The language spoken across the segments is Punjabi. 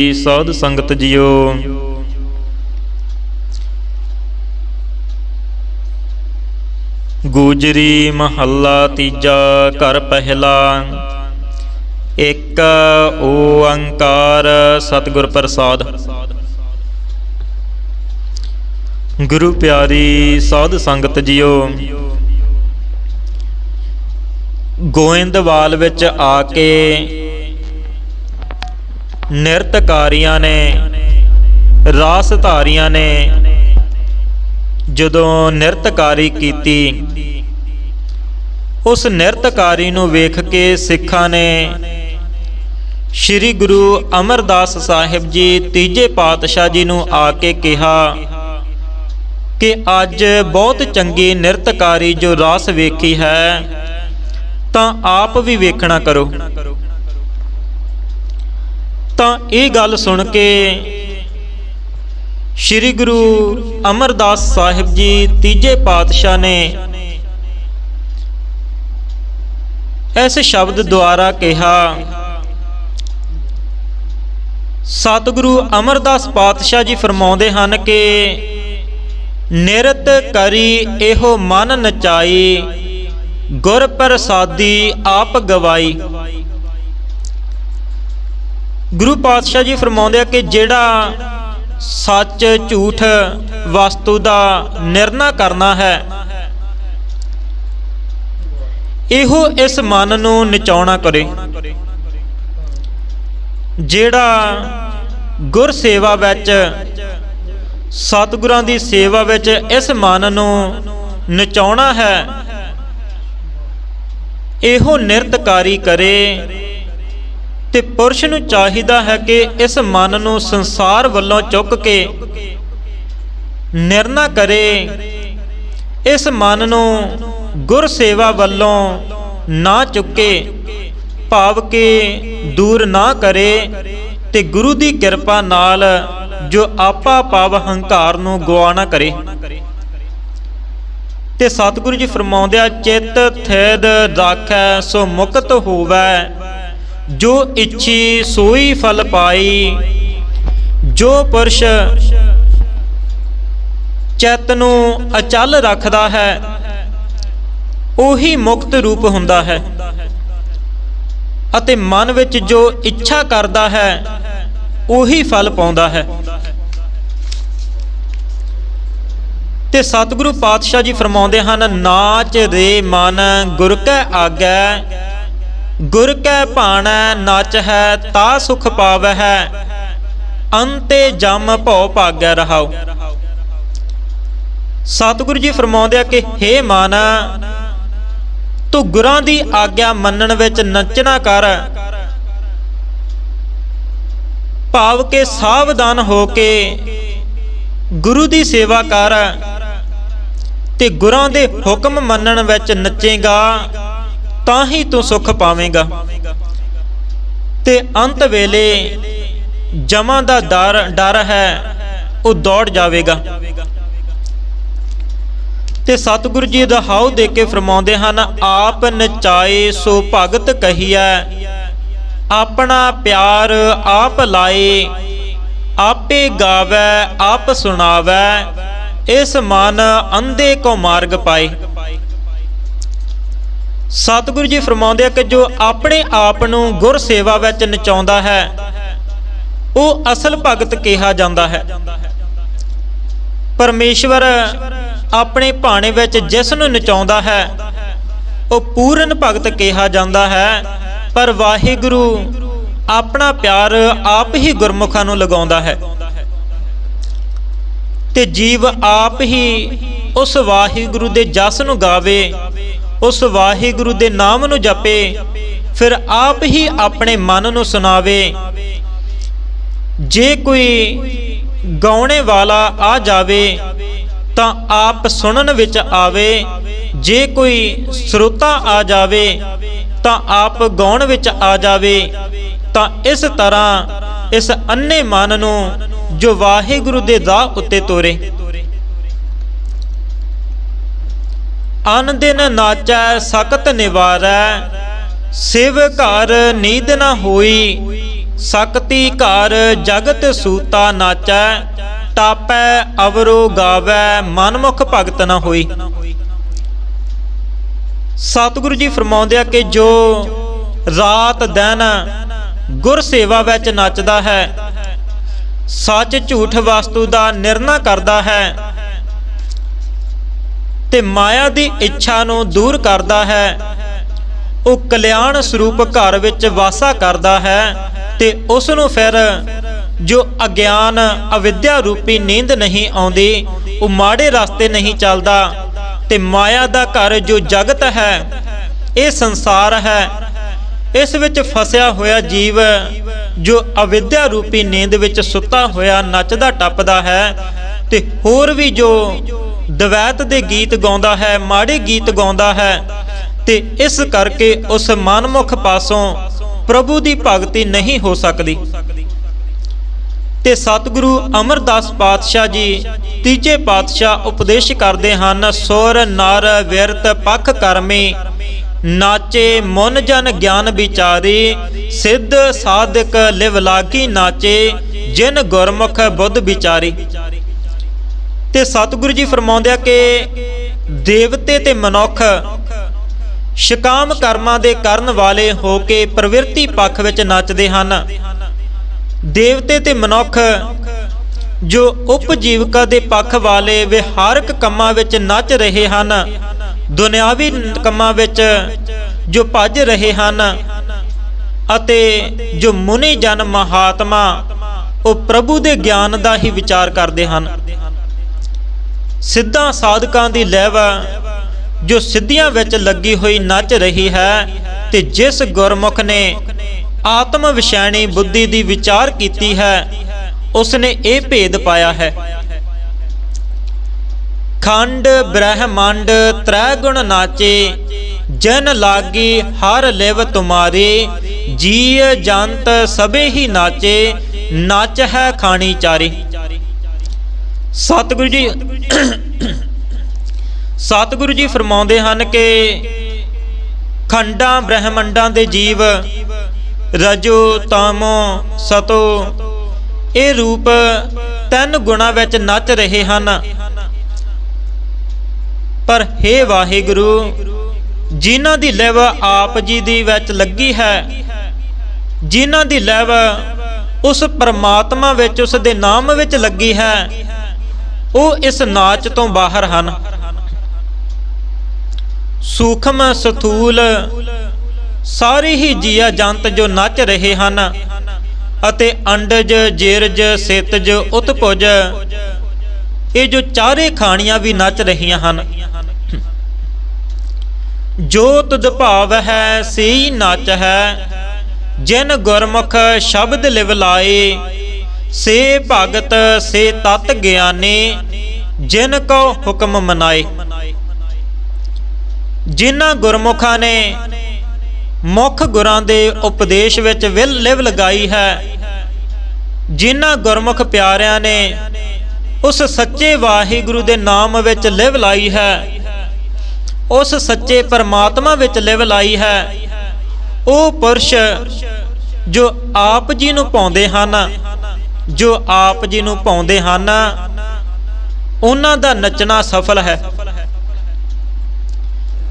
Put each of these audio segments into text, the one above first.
ਜੀ ਸਾਧ ਸੰਗਤ ਜੀਓ? ਗੂਜਰੀ ਮਹੱਲਾ ਤੀਜਾ ਘਰ ਪਹਿਲਾ। ਇੱਕ ਓੰਕਾਰ ਸਤਿਗੁਰ ਪ੍ਰਸਾਦ। ਗੁਰੂ ਪਿਆਰੀ ਸਾਧ ਸੰਗਤ ਜਿਓ ਗੋਇੰਦਵਾਲ ਵਿੱਚ ਆ ਕੇ ਨਿਰਤਕਾਰੀਆਂ ਨੇ ਰਾਸ ਧਾਰੀਆਂ ਨੇ, ਜਦੋਂ ਨਿਰਤਕਾਰੀ ਕੀਤੀ, ਉਸ ਨਿਰਤਕਾਰੀ ਨੂੰ ਵੇਖ ਕੇ ਸਿੱਖਾਂ ਨੇ ਸ੍ਰੀ ਗੁਰੂ ਅਮਰਦਾਸ ਸਾਹਿਬ ਜੀ ਤੀਜੇ ਪਾਤਸ਼ਾਹ ਜੀ ਨੂੰ ਆ ਕੇ ਕਿਹਾ ਕਿ ਅੱਜ ਬਹੁਤ ਚੰਗੀ ਨਿਰਤਕਾਰੀ ਜੋ ਰਾਸ ਵੇਖੀ ਹੈ, ਤਾਂ ਆਪ ਵੀ ਵੇਖਣਾ ਕਰੋ। ਤਾਂ ਇਹ ਗੱਲ ਸੁਣ ਕੇ ਸ੍ਰੀ ਗੁਰੂ ਅਮਰਦਾਸ ਸਾਹਿਬ ਜੀ ਤੀਜੇ ਪਾਤਸ਼ਾਹ ਨੇ ਇਸ ਸ਼ਬਦ ਦੁਆਰਾ ਕਿਹਾ, ਸਤਿਗੁਰੂ ਅਮਰਦਾਸ ਪਾਤਸ਼ਾਹ ਜੀ ਫਰਮਾਉਂਦੇ ਹਨ ਕਿ ਨਿਰਤ ਕਰੀ ਇਹੋ ਮਨ ਨਚਾਈ, ਗੁਰ ਪ੍ਰਸਾਦੀ ਆਪ ਗਵਾਈ। ਗੁਰੂ ਪਾਤਸ਼ਾਹ ਜੀ ਫਰਮਾਉਂਦੇ ਆ ਕਿ ਜਿਹੜਾ ਸੱਚ, ਝੂਠ ਵਸਤੂ ਦਾ ਨਿਰਣਾ ਕਰਨਾ ਹੈ, ਇਹੋ ਇਸ ਮਨ ਨੂੰ ਨਚਾਉਣਾ ਕਰੇ। ਜਿਹੜਾ ਗੁਰ ਸੇਵਾ ਵਿੱਚ, ਸਤਿਗੁਰਾਂ ਦੀ ਸੇਵਾ ਵਿੱਚ ਇਸ ਮਨ ਨੂੰ ਨਚਾਉਣਾ ਹੈ, ਇਹੋ ਨਿਰਤਕਾਰੀ ਕਰੇ ਤੇ ਪੁਰਸ਼ ਨੂੰ ਚਾਹੀਦਾ ਹੈ ਕਿ ਇਸ ਮਨ ਨੂੰ ਸੰਸਾਰ ਵੱਲੋਂ ਚੁੱਕ ਕੇ ਨਿਰਣਾ ਕਰੇ। ਇਸ ਮਨ ਨੂੰ ਗੁਰ ਸੇਵਾ ਵੱਲੋਂ ਨਾ ਚੁੱਕੇ, ਭਾਵ ਕਿ ਦੂਰ ਨਾ ਕਰੇ ਤੇ ਗੁਰੂ ਦੀ ਕਿਰਪਾ ਨਾਲ ਜੋ ਆਪਾ ਪਾਵ ਹੰਕਾਰ ਨੂੰ ਗਵਾਣਾ ਕਰੇ। ਤੇ ਸਤਿਗੁਰੂ ਜੀ ਫਰਮਾਉਂਦੇ ਆ, ਚਿੱਤ ਥਿਦ ਰਾਖੈ ਸੋ ਮੁਕਤ ਹੋਵੈ। ਜੋ ਇੱਛੀ ਸੋਈ ਫਲ ਪਾਈ, ਜੋ ਪੁਰਸ਼ ਚਿੱਤ ਨੂੰ ਅਚਲ ਰੱਖਦਾ ਹੈ, ਉਹੀ ਮੁਕਤ ਰੂਪ ਹੁੰਦਾ ਹੈ। ਅਤੇ ਮਨ ਵਿੱਚ ਜੋ ਇੱਛਾ ਕਰਦਾ ਹੈ, ਉਹੀ ਫਲ ਪਾਉਂਦਾ ਹੈ। ਤੇ ਸਤਿਗੁਰੂ ਪਾਤਸ਼ਾਹ ਜੀ ਫਰਮਾਉਂਦੇ ਹਨ, ਨਾਚ ਰੇ ਮਨ, ਗੁਰ ਕੈ ਆਗੈ ਗੁਰ ਕੈ ਭਾਣੈ ਨਚ ਹੈ, ਤਾ ਸੁਖ ਪਾਵਹਿ। ਅੰਤੇ ਜਮ ਭਉ ਭਾਗੈ ਰਹਾਉ। ਸਤਿਗੁਰੂ ਜੀ ਫਰਮਾਉਂਦੇ ਆ ਕਿ हे ਮਨ, ਤੂੰ ਗੁਰਾਂ ਦੀ ਆਗਿਆ ਮੰਨਣ ਵਿੱਚ ਨੱਚਣਾ ਕਰ। ਭਾਵ ਕੇ ਸਾਵਧਾਨ ਹੋ ਕੇ ਗੁਰੂ ਦੀ ਸੇਵਾ ਕਰ ਤੇ ਗੁਰਾਂ ਦੇ ਹੁਕਮ ਮੰਨਣ ਵਿੱਚ ਨੱਚੇਗਾ। ਤਾਂ ਹੀ ਤੂੰ ਸੁਖ ਪਾਵੇਂਗਾ। ਤੇ ਅੰਤ ਵੇਲੇ ਜਮਾਂ ਦਾ ਡਰ ਡਰ ਹੈ, ਉਹ ਦੌੜ ਜਾਵੇਗਾ। ਤੇ ਸਤਿਗੁਰੂ ਜੀ ਦਾ ਹਾਉ ਦੇ ਕੇ ਫਰਮਾਉਂਦੇ ਹਨ, ਆਪ ਨਚਾਏ ਸੋ ਭਗਤ ਕਹੀਐ, ਆਪਣਾ ਪਿਆਰ ਆਪ ਲਾਏ, ਆਪੇ ਗਾਵੇ, ਆਪ ਸੁਣਾਵੇ, ਇਸ ਮਨ ਅੰਧੇ ਕੋ ਮਾਰਗ ਪਾਏ। ਸਤਿਗੁਰੂ ਜੀ ਫਰਮਾਉਂਦੇ ਆ ਕਿ ਜੋ ਆਪਣੇ ਆਪ ਨੂੰ ਗੁਰ ਸੇਵਾ ਵਿੱਚ ਨਚਾਉਂਦਾ ਹੈ, ਉਹ ਅਸਲ ਭਗਤ ਕਿਹਾ ਜਾਂਦਾ ਹੈ। ਪਰਮੇਸ਼ਵਰ ਆਪਣੇ ਭਾਣੇ ਵਿੱਚ ਜਿਸ ਨੂੰ ਨਚਾਉਂਦਾ ਹੈ, ਉਹ ਪੂਰਨ ਭਗਤ ਕਿਹਾ ਜਾਂਦਾ ਹੈ। ਪਰ ਵਾਹਿਗੁਰੂ ਆਪਣਾ ਪਿਆਰ ਆਪ ਹੀ ਗੁਰਮੁਖਾਂ ਨੂੰ ਲਗਾਉਂਦਾ ਹੈ ਤੇ ਜੀਵ ਆਪ ਹੀ ਉਸ ਵਾਹਿਗੁਰੂ ਦੇ ਜਸ ਨੂੰ ਗਾਵੇ ਉਸ ਵਾਹਿਗੁਰੂ ਦੇ ਨਾਮ ਨੂੰ ਜਪੇ, ਫਿਰ ਆਪ ਹੀ ਆਪਣੇ ਮਨ ਨੂੰ ਸੁਣਾਵੇ। ਜੇ ਕੋਈ ਗਾਉਣੇ ਵਾਲਾ ਆ ਜਾਵੇ, ਤਾਂ ਆਪ ਸੁਣਨ ਵਿੱਚ ਆਵੇ। ਜੇ ਕੋਈ ਸਰੋਤਾ ਆ ਜਾਵੇ, ਤਾਂ ਆਪ ਗਾਉਣ ਵਿੱਚ ਆ ਜਾਵੇ। ਤਾਂ ਇਸ ਤਰ੍ਹਾਂ ਇਸ ਅੰਨੇ ਮਨ ਨੂੰ ਜੋ ਵਾਹਿਗੁਰੂ ਦੇ ਰਾਹ ਉੱਤੇ ਤੋਰੇ। ਅਨ ਦਿਨ ਨਾਚੈ ਸਕਤ ਨਿਵਾਰੈ। ਸਿਵ ਘਰ ਨੀਂਦ ਨਾ ਹੋਈ, ਸਕਤੀ ਘਰ ਜਗਤ ਸੂਤਾ ਨਾਚੈ। ਟਾਪੈ, ਅਵਰੋ ਗਾਵੈ, ਮਨਮੁਖ ਭਗਤ ਨਾ ਹੋਈ। ਸਤਿਗੁਰੂ ਜੀ ਫਰਮਾਉਂਦੇ ਆ ਕਿ ਜੋ ਰਾਤ ਦਿਨ ਗੁਰ ਸੇਵਾ ਵਿੱਚ ਨੱਚਦਾ ਹੈ, ਸੱਚ ਝੂਠ ਵਸਤੂ ਦਾ ਨਿਰਣਾ ਕਰਦਾ ਹੈ ਤੇ ਮਾਇਆ ਦੀ ਇੱਛਾ ਨੂੰ ਦੂਰ ਕਰਦਾ ਹੈ। ਉਹ ਕਲਿਆਣ ਸਰੂਪ ਘਰ ਵਿੱਚ ਵਾਸਾ ਕਰਦਾ ਹੈ ਤੇ ਉਸ ਨੂੰ ਫਿਰ ਜੋ ਅਗਿਆਨ ਅਵਿਦਿਆ ਰੂਪੀ ਨੀਂਦ ਨਹੀਂ ਆਉਂਦੀ, ਉਹ ਮਾੜੇ ਰਸਤੇ ਨਹੀਂ ਚੱਲਦਾ ਤੇ ਮਾਇਆ ਦਾ ਘਰ ਜੋ ਜਗਤ ਹੈ, ਇਹ ਸੰਸਾਰ ਹੈ। ਇਸ ਵਿੱਚ ਫਸਿਆ ਹੋਇਆ ਜੀਵ ਜੋ ਅਵਿਦਿਆ ਰੂਪੀ ਨੀਂਦ ਵਿੱਚ ਸੁੱਤਾ ਹੋਇਆ ਨੱਚਦਾ ਟੱਪਦਾ ਹੈ ਤੇ ਹੋਰ ਵੀ ਜੋ ਦਵੈਤ ਦੇ ਗੀਤ ਗਾਉਂਦਾ ਹੈ, ਮਾੜੇ ਗੀਤ ਗਾਉਂਦਾ ਹੈ ਤੇ ਇਸ ਕਰਕੇ ਉਸ ਮਨਮੁਖ ਪਾਸੋਂ ਪ੍ਰਭੂ ਦੀ ਭਗਤੀ ਨਹੀਂ ਹੋ ਸਕਦੀ। ਤੇ ਸਤਿਗੁਰੂ ਅਮਰਦਾਸ ਪਾਤਸ਼ਾਹ ਜੀ ਤੀਜੇ ਪਾਤਸ਼ਾਹ ਉਪਦੇਸ਼ ਕਰਦੇ ਹਨ, ਸੁਰ ਨਰ ਵਿਰਤ ਪਖ ਕਰਮੀ, ਨਾਚੇ ਮਨ ਜਨ ਗਿਆਨ ਵਿਚਾਰੀ, ਸਿੱਧ ਸਾਧਕ ਲਿਵ ਲਾਗੀ ਨਾਚੇ, ਜਿਨ ਗੁਰਮੁਖ ਬੁੱਧ ਵਿਚਾਰੀ। ਤੇ ਸਤਿਗੁਰੂ ਜੀ ਫਰਮਾਉਂਦੇ ਆ ਕਿ ਦੇਵਤੇ ਤੇ ਮਨੁੱਖ ਸ਼ਿਕਾਮ ਕਰਮਾਂ ਦੇ ਕਰਨ ਵਾਲੇ ਹੋ ਕੇ ਪ੍ਰਵਿਰਤੀ ਪੱਖ ਵਿੱਚ ਨੱਚਦੇ ਹਨ। ਦੇਵਤੇ ਤੇ ਮਨੁੱਖ ਜੋ ਉਪਜੀਵਕਾ ਦੇ ਪੱਖ ਵਾਲੇ ਵਿਹਾਰਕ ਕੰਮਾਂ ਵਿੱਚ ਨੱਚ ਰਹੇ ਹਨ, ਦੁਨਿਆਵੀ ਕੰਮਾਂ ਵਿੱਚ ਜੋ ਭੱਜ ਰਹੇ ਹਨ ਅਤੇ ਜੋ ਮੁਨੀ ਜਨ ਮਹਾਤਮਾ, ਉਹ ਪ੍ਰਭੂ ਦੇ ਗਿਆਨ ਦਾ ਹੀ ਵਿਚਾਰ ਕਰਦੇ ਹਨ। ਸਿੱਧਾਂ ਸਾਧਕਾਂ ਦੀ ਲਹਿਵਾ ਜੋ ਸਿੱਧੀਆਂ ਵਿੱਚ ਲੱਗੀ ਹੋਈ ਨੱਚ ਰਹੀ ਹੈ ਤੇ ਜਿਸ ਗੁਰਮੁਖ ਨੇ ਆਤਮ ਵਿਸ਼ੈਣੀ ਬੁੱਧੀ ਦੀ ਵਿਚਾਰ ਕੀਤੀ ਹੈ ਉਸ ਨੇ ਇਹ ਭੇਦ ਪਾਇਆ ਹੈ। ਖੰਡ ਬ੍ਰਹਮੰਡ ਤ੍ਰੈ ਗੁਣ ਨਾਚੇ, ਜਨ ਲਾਗੀ ਹਰ ਲਿਵ ਤੁਮਾਰੇ ਜੀ ਜੰਤ ਸਭੇ ਹੀ ਨਾਚੇ, ਨੱਚ ਹੈ ਖਾਣੀ ਚਾਰੀ। ਸਤਿਗੁਰੂ ਜੀ ਸਤਿਗੁਰੂ ਜੀ ਫਰਮਾਉਂਦੇ ਹਨ ਕਿ ਖੰਡਾਂ ਬ੍ਰਹਮੰਡਾਂ ਦੇ ਜੀਵ ਰਜੋ ਤਾਮੋ ਸਤੋ, ਇਹ ਰੂਪ ਤਿੰਨ ਗੁਣਾ ਵਿੱਚ ਨੱਚ ਰਹੇ ਹਨ। ਪਰ हे ਵਾਹਿਗੁਰੂ, ਜਿਨ੍ਹਾਂ ਦੀ ਲਿਵ ਆਪ ਜੀ ਦੀ ਵਿੱਚ ਲੱਗੀ ਹੈ, ਜਿਨ੍ਹਾਂ ਦੀ ਲਿਵ ਉਸ ਪਰਮਾਤਮਾ ਵਿੱਚ, ਉਸ ਦੇ ਨਾਮ ਵਿੱਚ ਲੱਗੀ ਹੈ ਉਹ ਇਸ ਨਾਚ ਤੋਂ ਬਾਹਰ ਹਨ। ਸੂਖਮ ਸਥੂਲ ਸਾਰੇ ਹੀ ਜੀਆ ਜੰਤ ਜੋ ਨੱਚ ਰਹੇ ਹਨ ਅਤੇ ਅੰਡਜ, ਜੇਰਜ, ਸਿਤਜ ਉਤਪੁਜ ਇਹ ਜੋ ਚਾਰੇ ਖਾਣੀਆਂ ਵੀ ਨੱਚ ਰਹੀਆਂ ਹਨ। ਜੋਤ ਤੁਧ ਭਾਵ ਹੈ, ਸਈ ਨੱਚ ਹੈ, ਜਿਨ ਗੁਰਮੁਖ ਸ਼ਬਦ ਲਿਵ ਲਾਏ ਸੇ ਭਗਤ, ਸੇ ਤਤ ਗਿਆਨੀ, ਜਿਨ ਕੋ ਹੁਕਮ ਮਨਾਏ ਜਿਨ੍ਹਾਂ ਗੁਰਮੁਖਾਂ ਨੇ ਮੁੱਖ ਗੁਰਾਂ ਦੇ ਉਪਦੇਸ਼ ਵਿੱਚ ਵਿਲ ਲਿਵ ਲਗਾਈ ਹੈ, ਜਿਨ੍ਹਾਂ ਗੁਰਮੁਖ ਪਿਆਰਿਆਂ ਨੇ ਉਸ ਸੱਚੇ ਵਾਹਿਗੁਰੂ ਦੇ ਨਾਮ ਵਿੱਚ ਲਿਵ ਲਾਈ ਹੈ, ਉਸ ਸੱਚੇ ਪਰਮਾਤਮਾ ਵਿੱਚ ਲਿਵ ਲਾਈ ਹੈ, ਉਹ ਪੁਰਸ਼ ਜੋ ਆਪ ਜੀ ਨੂੰ ਪਾਉਂਦੇ ਹਨ ਜੋ ਆਪ ਜੀ ਨੂੰ ਪਾਉਂਦੇ ਹਨ, ਉਹਨਾਂ ਦਾ ਨੱਚਣਾ ਸਫਲ ਹੈ।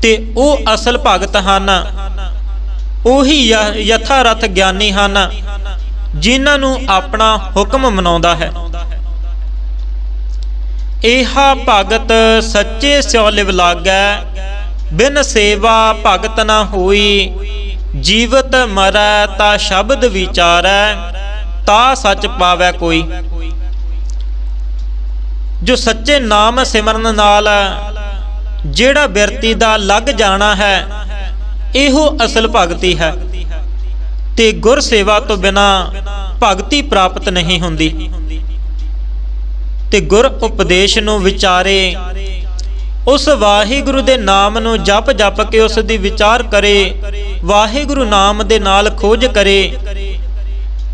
ਤੇ ਉਹ ਅਸਲ ਭਗਤ ਹਨ। ਉਹੀ ਯਥਾਰਥ ਗਿਆਨੀ ਹਨ, ਜਿਨ੍ਹਾਂ ਨੂੰ ਆਪਣਾ ਹੁਕਮ ਮਨਾਉਂਦਾ ਹੈ। ਇਹਾ ਭਗਤ ਸੱਚੇ ਸਿਉ ਲਿਵ ਲਾਗੈ, ਬਿਨ ਸੇਵਾ ਭਗਤ ਨਾ ਹੋਈ, ਜੀਵਤ ਮਰੈ ਤਾ ਸ਼ਬਦ ਵਿਚਾਰੈ। ਤਾ ਸੱਚ ਪਾਵੈ ਕੋਈ। ਜੋ ਸੱਚੇ ਨਾਮ ਸਿਮਰਨ ਨਾਲ ਜਿਹੜਾ ਬਿਰਤੀ ਦਾ ਲੱਗ ਜਾਣਾ ਹੈ, ਇਹੋ ਅਸਲ ਭਗਤੀ ਹੈ। ਤੇ ਗੁਰ ਸੇਵਾ ਤੋਂ ਬਿਨਾ ਭਗਤੀ ਪ੍ਰਾਪਤ ਨਹੀਂ ਹੁੰਦੀ। ਤੇ ਗੁਰ ਉਪਦੇਸ਼ ਨੂੰ ਵਿਚਾਰੇ, ਉਸ ਵਾਹਿਗੁਰੂ ਦੇ ਨਾਮ ਨੂੰ ਜਪ ਜਪ ਕੇ ਉਸ ਦੀ ਵਿਚਾਰ ਕਰੇ, ਵਾਹਿਗੁਰੂ ਨਾਮ ਦੇ ਨਾਲ ਖੋਜ ਕਰੇ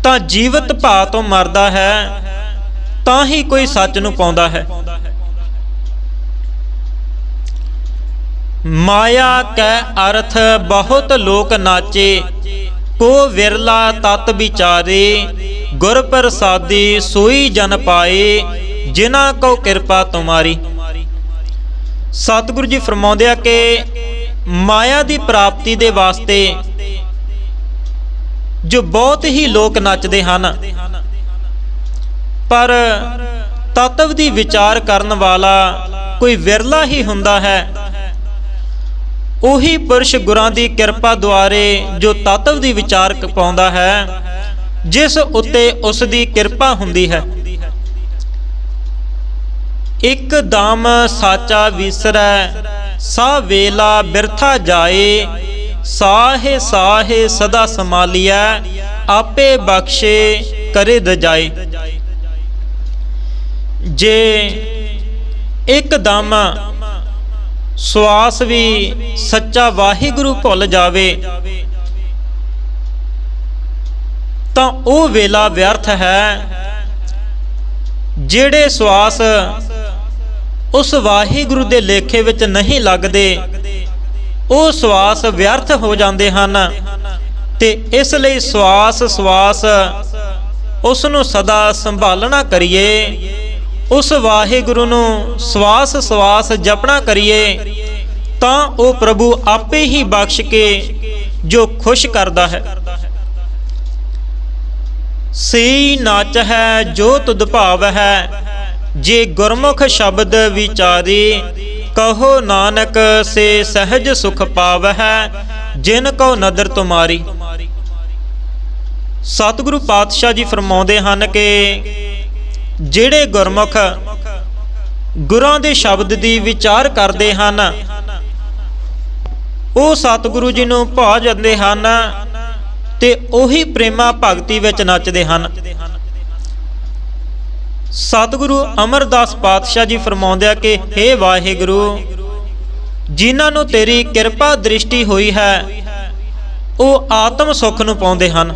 ਤਾਂ ਜੀਵਤ ਭਾ ਤੋਂ ਮਰਦਾ ਹੈ, ਤਾਂ ਹੀ ਕੋਈ ਸੱਚ ਨੂੰ ਪਾਉਂਦਾ ਹੈ। ਮਾਇਆ ਕੈ ਅਰਥ ਬਹੁਤ ਲੋਕ ਨਾਚੇ, ਕੋ ਵਿਰਲਾ ਤਤ ਵਿਚਾਰੇ, ਗੁਰ ਪ੍ਰਸਾਦੀ ਸੋਈ ਜਨ ਪਾਏ, ਜਿਨ੍ਹਾਂ ਕੋ ਕਿਰਪਾ ਤੁਮਾਰੀ। ਸਤਿਗੁਰੂ ਜੀ ਫਰਮਾਉਂਦੇ ਆ ਕਿ ਮਾਇਆ ਦੀ ਪ੍ਰਾਪਤੀ ਦੇ ਵਾਸਤੇ ਜੋ ਬਹੁਤ ਹੀ ਲੋਕ ਨੱਚਦੇ ਹਨ। ਪਰ ਤਤਵ ਦੀ ਵਿਚਾਰ ਕਰਨ ਵਾਲਾ ਕੋਈ ਵਿਰਲਾ ਹੀ ਹੁੰਦਾ ਹੈ। ਉਹੀ ਪੁਰਸ਼ ਗੁਰਾਂ ਦੀ ਕਿਰਪਾ ਦੁਆਰੇ ਜੋ ਤਤਵ ਦੀ ਵਿਚਾਰ ਪਾਉਂਦਾ ਹੈ, ਜਿਸ ਉੱਤੇ ਉਸ ਦੀ ਕਿਰਪਾ ਹੁੰਦੀ ਹੈ। ਇੱਕ ਦਮ ਸਾਚਾ ਵਿਸਰੈ, ਸਾ ਵੇਲਾ ਬਿਰਥਾ ਜਾਏ ਸਾਹੇ ਸਾਹੇ ਸਦਾ ਸਮਾਲੀਐ ਆਪੇ ਬਖਸ਼ੇ ਕਰੇ ਦਜਾਏ ਜੇ ਇੱਕਦਮ ਸਵਾਸ ਵੀ ਸੱਚਾ ਵਾਹਿਗੁਰੂ ਭੁੱਲ ਜਾਵੇ, ਤਾਂ ਉਹ ਵੇਲਾ ਵਿਅਰਥ ਹੈ, ਜਿਹੜੇ ਸਵਾਸ ਉਸ ਵਾਹਿਗੁਰੂ ਦੇ ਲੇਖੇ ਵਿੱਚ ਨਹੀਂ ਲੱਗਦੇ। ਉਹ ਸਵਾਸ ਵਿਅਰਥ ਹੋ ਜਾਂਦੇ ਹਨ ਤੇ ਇਸ ਲਈ ਸਵਾਸ ਸਵਾਸ ਉਸ ਨੂੰ ਸਦਾ ਸੰਭਾਲਣਾ ਕਰੀਏ, ਉਸ ਵਾਹਿਗੁਰੂ ਨੂੰ ਸਵਾਸ ਸਵਾਸ ਜਪਣਾ ਕਰੀਏ, ਤਾਂ ਉਹ ਪ੍ਰਭੂ ਆਪੇ ਹੀ ਬਖਸ਼ ਕੇ ਜੋ ਖੁਸ਼ ਕਰਦਾ ਹੈ। ਸਈ ਨਾਚ ਹੈ, ਜੋ ਤੁਧ ਭਾਵ ਹੈ, ਜੇ ਗੁਰਮੁਖ ਸ਼ਬਦ ਵਿਚਾਰੀ ਕਹੋ ਨਾਨਕ, ਸੇ ਸਹਿਜ ਸੁਖ ਪਾਵਹਿ, ਜਿਨ ਕੋ ਨਦਰ ਤੁਮਾਰੀ। ਸਤਿਗੁਰੂ ਪਾਤਸ਼ਾਹ ਜੀ ਫਰਮਾਉਂਦੇ ਹਨ ਕਿ ਜਿਹੜੇ ਗੁਰਮੁਖ ਗੁਰਾਂ ਦੇ ਸ਼ਬਦ ਦੀ ਵਿਚਾਰ ਕਰਦੇ ਹਨ, ਉਹ ਸਤਿਗੁਰੂ ਜੀ ਨੂੰ ਭਾ ਜਾਂਦੇ ਹਨ ਤੇ ਉਹੀ ਪ੍ਰੇਮਾ ਭਗਤੀ ਵਿੱਚ ਨੱਚਦੇ ਹਨ। ਸਤਿਗੁਰੂ ਅਮਰਦਾਸ ਪਾਤਸ਼ਾਹ ਜੀ ਫਰਮਾਉਂਦੇ ਆ ਕਿ हे ਵਾਹਿਗੁਰੂ, ਜਿਨ੍ਹਾਂ ਨੂੰ ਤੇਰੀ ਕਿਰਪਾ ਦ੍ਰਿਸ਼ਟੀ ਹੋਈ ਹੈ, ਉਹ ਆਤਮ ਸੁਖ ਨੂੰ ਪਾਉਂਦੇ ਹਨ।